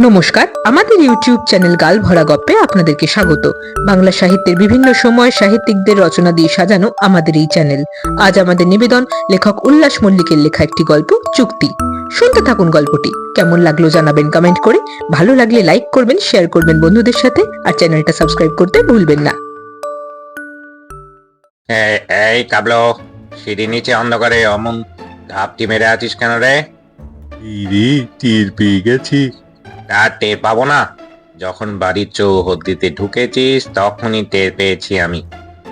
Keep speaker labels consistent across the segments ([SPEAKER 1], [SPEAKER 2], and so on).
[SPEAKER 1] নমস্কার আমাদের YouTube channel গাল ভরা গপ্পে আপনাদেরকে স্বাগত। বাংলা সাহিত্যের বিভিন্ন সময় সাহিত্যিকদের রচনা দিয়ে সাজানো আমাদের এই চ্যানেল। আজ আমাদের নিবেদন লেখক উল্লাস মল্লিকের লেখা একটি গল্প চুক্তি। শুনতে থাকুন গল্পটি। কেমন লাগল জানাবেন কমেন্ট করে। ভালো লাগলে লাইক করবেন শেয়ার করবেন বন্ধুদের সাথে আর চ্যানেলটা সাবস্ক্রাইব করতে ভুলবেন না।
[SPEAKER 2] এই- এই কাবলো সিঁড়ি নিচে অন্ধকারে অমন ঘাপটি মেরে আছিস কেন রে?
[SPEAKER 3] টের পেয়ে গেছি।
[SPEAKER 2] তা টের পাবো না। যখন বাড়ির চৌহদ্দিতে ঢুকেছিস তখনই টের পেয়েছি আমি।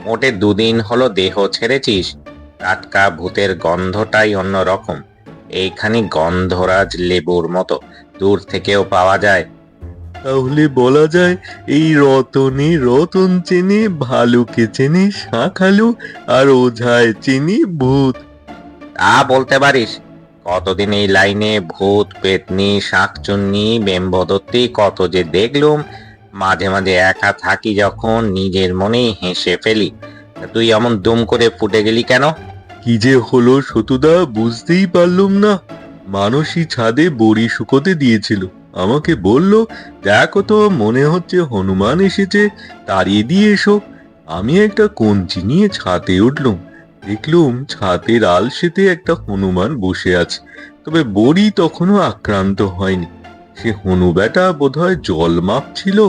[SPEAKER 2] মোটে দুদিন হলো দেহ ছেড়েছিস। টাটকা ভূতের গন্ধটাই অন্যরকম। এইখানি গন্ধরাজ লেবুর মতো দূর থেকেও পাওয়া যায়।
[SPEAKER 3] তাহলে বলা যায় এই রতনে রতন চেনে ভালুকে চেনে শাঁখালু আর ওঝায় চেনে ভূত।
[SPEAKER 2] তা বলতে পারিস। কতদিন এই লাইনে? ভূত, পেতনি, শাকচুন্নি বেম্বদত্তি কত যে দেখলুম। মাঝে মাঝে একা থাকি যখন, নিজের মনেই হেসে ফেলি। তুই এমন দুম করে ফুটে গেলি কেন?
[SPEAKER 3] কি যে হলো সতুদা বুঝতেই পারলুম না। মানসী ছাদে বড়ি শুকোতে দিয়েছিল। আমাকে বলল, দেখো তো, মনে হচ্ছে হনুমান এসেছে। তাড়িয়ে দিয়ে এসো। আমি একটা কঞ্চি নিয়ে ছাতে উঠলুম। দেখলুম ছাতের আলসেতে একটা হনুমান বসে আছে তবে বড়ি তখনও আক্রান্ত হয়নি। সে হনু বেটা বোধহয় জল মাপছিল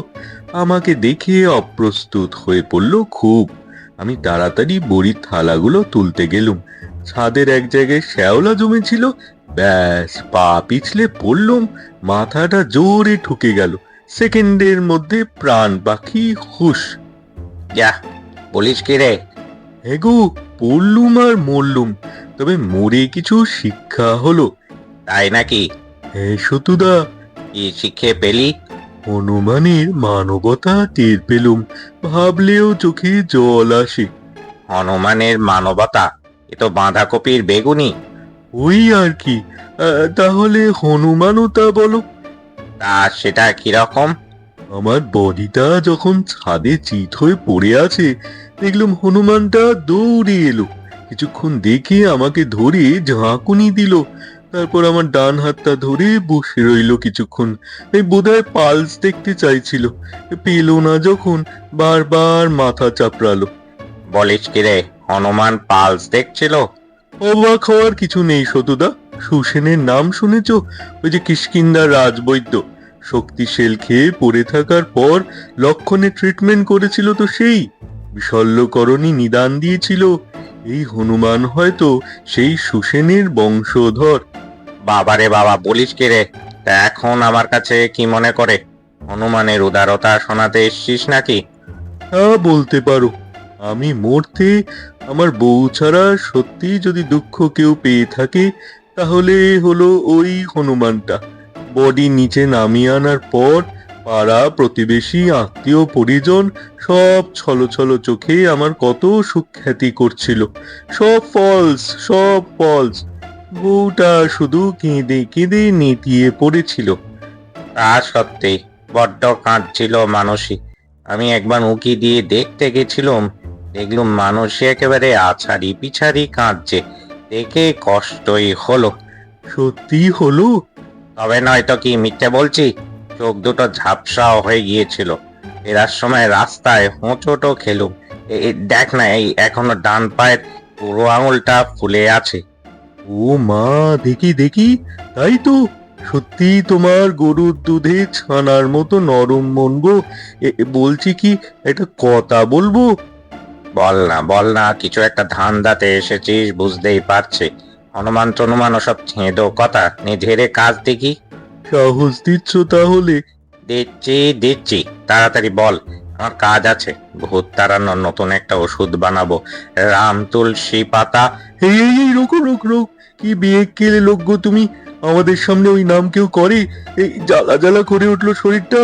[SPEAKER 3] আমাকে দেখে অপ্রস্তুত হয়ে পড়ল খুব। আমি তাড়াতাড়ি বড়ির থালাগুলো তুলতে গেলুম। ছাদের এক জায়গায় শ্যাওলা জমেছিল ব্যাস পা পিছলে পড়লুম মাথাটা জোরে ঠুকে গেল। সেকেন্ডের মধ্যে প্রাণ পাখি হুশ।
[SPEAKER 2] যা বলিস কি রে?
[SPEAKER 3] হেগো পড়লুম আর মরলুম তবে মরে কিছু শিক্ষা হলো।
[SPEAKER 2] তাই নাকি?
[SPEAKER 3] হ্যাঁ সতুদা
[SPEAKER 2] কি শিখে পেলি
[SPEAKER 3] হনুমানের মানবতা টের পেলুম ভাবলেও চোখে জল আসে।
[SPEAKER 2] হনুমানের মানবতা? এ তো বাঁধাকপির বেগুনি।
[SPEAKER 3] ওই আর কি তাহলে হনুমানও তা বলো।
[SPEAKER 2] তা সেটা কীরকম?
[SPEAKER 3] আমার বডিটা যখন ছাদে চিত হয়ে পড়ে আছে দেখলাম হনুমানটা দৌড়ে এলো। কিছুক্ষণ দেখে আমাকে ধরে ঝাঁকুনি দিল। তারপর আমার ডান হাতটা ধরে বসে রইল কিছুক্ষণ। এই বোধহয় পালস দেখতে চাইছিল। পেল না যখন বারবার মাথা চাপড়ালো।
[SPEAKER 2] বলিস কি রে হনুমান পালস দেখছিল?
[SPEAKER 3] অবাক হওয়ার কিছু নেই সতুদা সুসেনের নাম শুনেছ? ওই যে কিষ্কিন্দার রাজবৈদ্য। শক্তিশেল খেয়ে পড়ে থাকার পর লক্ষণে ট্রিটমেন্ট করেছিল তো সেই। বিশল্যকরণী নিদান দিয়েছিল। এই হনুমান হয়তো সেই সুসেনের বংশধর।
[SPEAKER 2] বাবারে বাবা বলিস কে রে? তা এখন আমার কাছে কি মনে করে? হনুমানের উদারতা শোনাতে এসছিস নাকি?
[SPEAKER 3] তা বলতে পারো। আমি মরতে আমার বউ ছাড়া সত্যি যদি দুঃখ কেউ পেয়ে থাকে তাহলে হলো ওই হনুমানটা। বডি নিচে নামিয়ে আনার পর পাড়া প্রতিবেশী আত্মীয় পরিজন সব ছলো ছলো চোখে আমার কত সুখ্যাতি করছিল। সব ফলস সব ফলস বউটা শুধু কেঁদে কেঁদে নেতিয়ে পড়েছিল।
[SPEAKER 2] তা সত্যি বড্ড কাঁদছিল মানসী। আমি একবার উঁকি দিয়ে দেখতে গেছিলাম। দেখলুম মানসী একেবারে আছাড়ি পিছাড়ি কাঁদছে। দেখে কষ্টই হলো।
[SPEAKER 3] সত্যি হলো?
[SPEAKER 2] তবে নয়তো কি মিথ্যে বলছি? চোখ দুটো ঝাপসাও হয়ে গিয়েছিল। ফেরার সময় রাস্তায় হোঁচোটো খেলুম। দেখ না এই এখনও ডান পায়ের পুরো আঙুলটা ফুলে আছে।
[SPEAKER 3] ও মা দেখি দেখি তাই তো। সত্যি তোমার গরুর দুধে ছানার মতো নরম মন গো। বলছি কি একটা কথা বলব?
[SPEAKER 2] বল না বল না কিছু একটা ধান্দাতে এসেছিস বুঝতেই পারছি। হনুমান টনুমান ওসব ছেঁদো কথা নিজেরে কাজ দেখি।
[SPEAKER 3] সাহস দিচ্ছ তাহলে?
[SPEAKER 2] দিচ্ছি দিচ্ছি। তাড়াতাড়ি বল আমার কাজ আছে। ভূত তাড়ানোর নতুন একটা ওষুধ বানাবো। রাম তুলসী পাতা।
[SPEAKER 3] এই এই এই রোকো রোক রোক কি বিয়ে কেলে লোক গো তুমি? আমাদের সামনে ওই নাম কেউ করে? এই জ্বালা জ্বালা করে উঠল শরীরটা।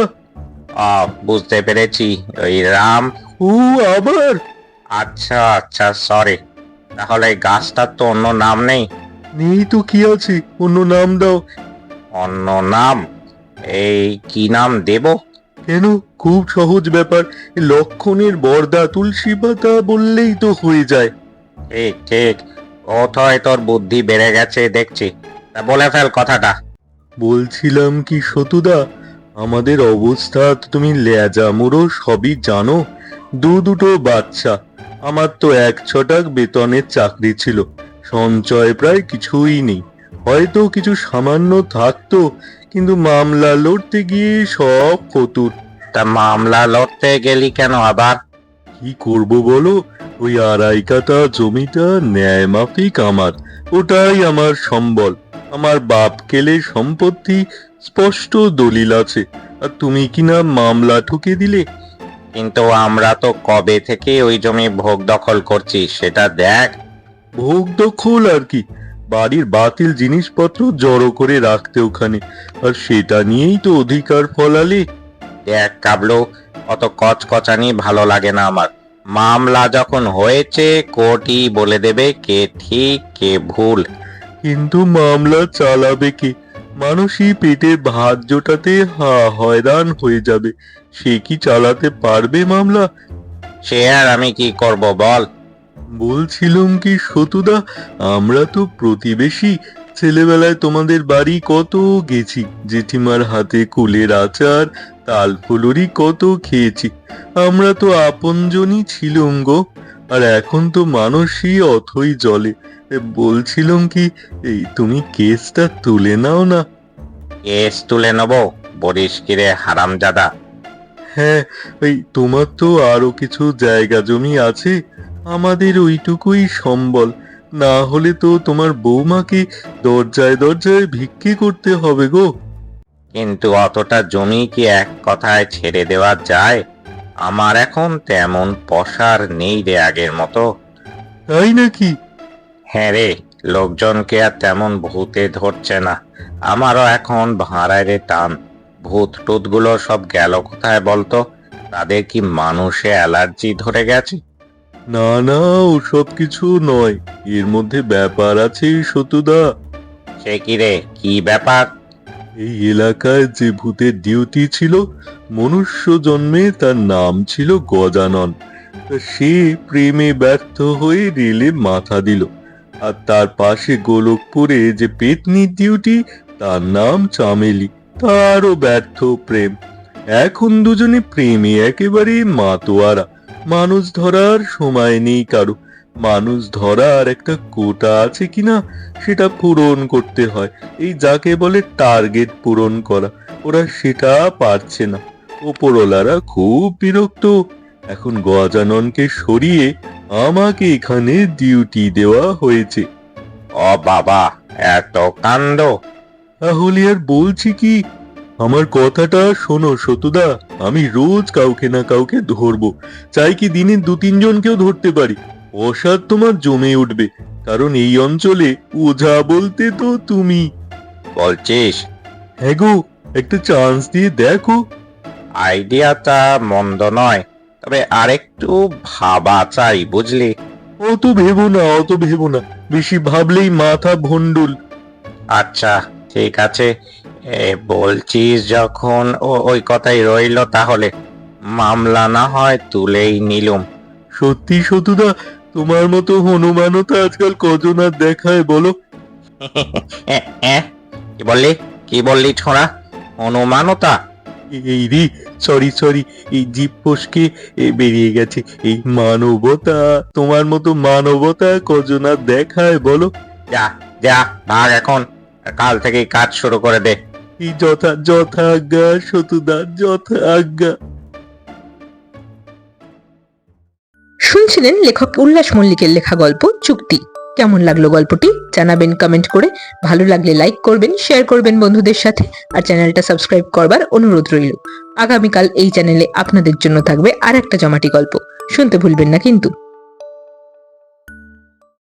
[SPEAKER 2] আ বুঝতে পেরেছি। ওই রাম।
[SPEAKER 3] ও আবার?
[SPEAKER 2] আচ্ছা আচ্ছা সরি তাহলে গাছটার তো অন্য নাম নেই।
[SPEAKER 3] নেই তো কি আছে? অন্য নাম দাও।
[SPEAKER 2] অন্য নাম? এই কি নাম দেব?
[SPEAKER 3] কেন? খুব সহজ ব্যাপার। লক্ষণের বর্দা তুলসী পাতা বললেই তো হয়ে যায়।
[SPEAKER 2] ঠিক ঠিক। কোথায় তোর বুদ্ধি বেড়ে গেছে দেখছি। তা বলে ফেল কথাটা।
[SPEAKER 3] বলছিলাম কি সতুদা আমাদের অবস্থা তো তুমি লেজা মুড়ো সবই জানো। দু দুটো বাচ্চা। আমার তো এক ছটাক বেতনের চাকরি ছিল। সঞ্চয় প্রায় কিছুই নেই। হয়তো কিছু সামান্য থাকতো কিন্তু মামলা লড়তে গিয়ে সব ফতুর
[SPEAKER 2] তা মামলা লড়তে গেলি কেন আবার?
[SPEAKER 3] কি করব বলো? ওই আড়াই কাটা জমিটা ন্যায় মাফিক আমার ওটাই আমার সম্বল। আমার বাপ কেলে সম্পত্তি স্পষ্ট দলিল আছে আর তুমি কিনা মামলা ঠুকে দিলে?
[SPEAKER 2] কিন্তু আমরা তো কবে থেকে ওই জমি ভোগ দখল করছি সেটা দেখ।
[SPEAKER 3] ভোগ দখল আর কি? বাড়ির বাতিল জিনিসপত্র জড়ো করে রাখতে ওখানে। আর সেটা নিয়েই তো অধিকার ফলালে।
[SPEAKER 2] দেখ কাবলো অত কচকচানি ভালো লাগে না আমার। মামলা যখন হয়েছে কোর্টই বলে দেবে কে ঠিক কে ভুল।
[SPEAKER 3] কিন্তু মামলা চালাবে কি? মানুষই পেটে ভাত জোটাতে হা হয়রান হয়ে যাবে। সে কি চালাতে পারবে মামলা?
[SPEAKER 2] সে আর আমি কি করব বল?
[SPEAKER 3] বলছিলাম কি সতুদা? আমরা তো প্রতিবেশী। ছেলেবেলায় তোমাদের বাড়ি কত গেছি? জেঠিমার হাতে কুলের আচার তাল ফুলুরি কত খেয়েছি। আমরা তো আপনজনই ছিলুম গো। আর এখন তো মানুষই অথই জলে। বলছিলাম কি এই তুমি কেসটা তুলে নাও না?
[SPEAKER 2] কেস তুলে নেব বরিস কিরে হারামজাদা?
[SPEAKER 3] হ্যাঁ ওই তোমার তো আরও কিছু জায়গা জমি আছে। আমাদের ওইটুকুই সম্বল। না হলে তো তোমার বৌমাকে দরজায় দরজায় ভিক্ষে করতে হবে গো।
[SPEAKER 2] কিন্তু অতটা জমি কি এক কথায় ছেড়ে দেওয়া যায়? আমার এখন তেমন পসার নেই রে আগের মতো।
[SPEAKER 3] তাই নাকি?
[SPEAKER 2] হ্যাঁ রে লোকজনকে আর তেমন ভূতে ধরছে না। আমারও এখন ভাড়ায় রে টান। ভূত টুতগুলো সব গেল কোথায় বলতো? তাদের কি মানুষে অ্যালার্জি ধরে গেছে?
[SPEAKER 3] না না ওসব কিছু নয়। এর মধ্যে ব্যাপার আছে সতুদা
[SPEAKER 2] সে কি রে? কি ব্যাপার?
[SPEAKER 3] এই এলাকায় যে ভূতের ডিউটি ছিল মনুষ্য জন্মে তার নাম ছিল গজানন। তা সে প্রেমে ব্যর্থ হয়ে রেলে মাথা দিল। আর তার পাশে গোলকপুরে যে পেতনির ডিউটি তার নাম চামেলি। তারও ব্যর্থ প্রেম। এখন দুজনে প্রেমে একেবারে মাতোয়ারা। মানুষ ধরার সময় নেই কারও। মানুষ ধরার একটা কোটা আছে কিনা সেটা পূরণ করতে হয়। এই যাকে বলে টার্গেট পূরণ করা ওরা সেটা পারছে না। ওপরওয়ালারা খুব বিরক্ত। এখন গজাননকে সরিয়ে আমাকে এখানে ডিউটি দেওয়া হয়েছে।
[SPEAKER 2] ও বাবা এত কাণ্ড।
[SPEAKER 3] তাহলে আর বলছি কি আমার কথাটা শোনো সতুদা আমি রোজ কাউকে না কাউকে ধরবো। চাই কি দিনে দু তিনজনকেও ধরতে পারি। অসাদ তোমার জমে উঠবে কারণ এই অঞ্চলে ওঝা বলতে তো তুমি।
[SPEAKER 2] বলছিস?
[SPEAKER 3] হ্যাঁ গো একটা চান্স দিয়ে দেখো।
[SPEAKER 2] আইডিয়াটা মন্দ নয় তবে আরেকটু ভাবা চাই বুঝলি?
[SPEAKER 3] অত ভেবো না অত ভেবো না বেশি ভাবলেই মাথা ভন্ডুল
[SPEAKER 2] আচ্ছা ঠিক আছে। এ বলছিস যখন ও ওই কথাই রইল তাহলে মামলা না হয় তুলেই নিলুম।
[SPEAKER 3] সত্যি সতুদা তোমার মতো হনুমানও তো আজকাল কজন আর দেখায় বলো।
[SPEAKER 2] কি বললি? কি বললি ছোঁড়া? অনুমানতা
[SPEAKER 3] এই রে সরি সরি এই জীব ফসকে বেরিয়ে গেছে। এই মানবতা তোমার মতো মানবতা কজন আর দেখায় বলো।
[SPEAKER 2] যা যা ভাগ এখন। কাল থেকে কাজ শুরু করে দে।
[SPEAKER 3] যথা যথা আজ্ঞা সতুদা যথা আজ্ঞা।
[SPEAKER 1] শুনছিলেন লেখক উল্লাস মল্লিকের লেখা গল্প চুক্তি। কেমন লাগল গল্পটি? জানাবেন কমেন্ট করে। ভালো লাগলে লাইক করবেন শেয়ার করবেন বন্ধুদের সাথে, আর চ্যানেলটা সাবস্ক্রাইব করবার অনুরোধ রইল। আগামীকাল এই চ্যানেলে আপনাদের জন্য থাকবে আর একটা জমাটি গল্প। শুনতে ভুলবেন না কিন্তু।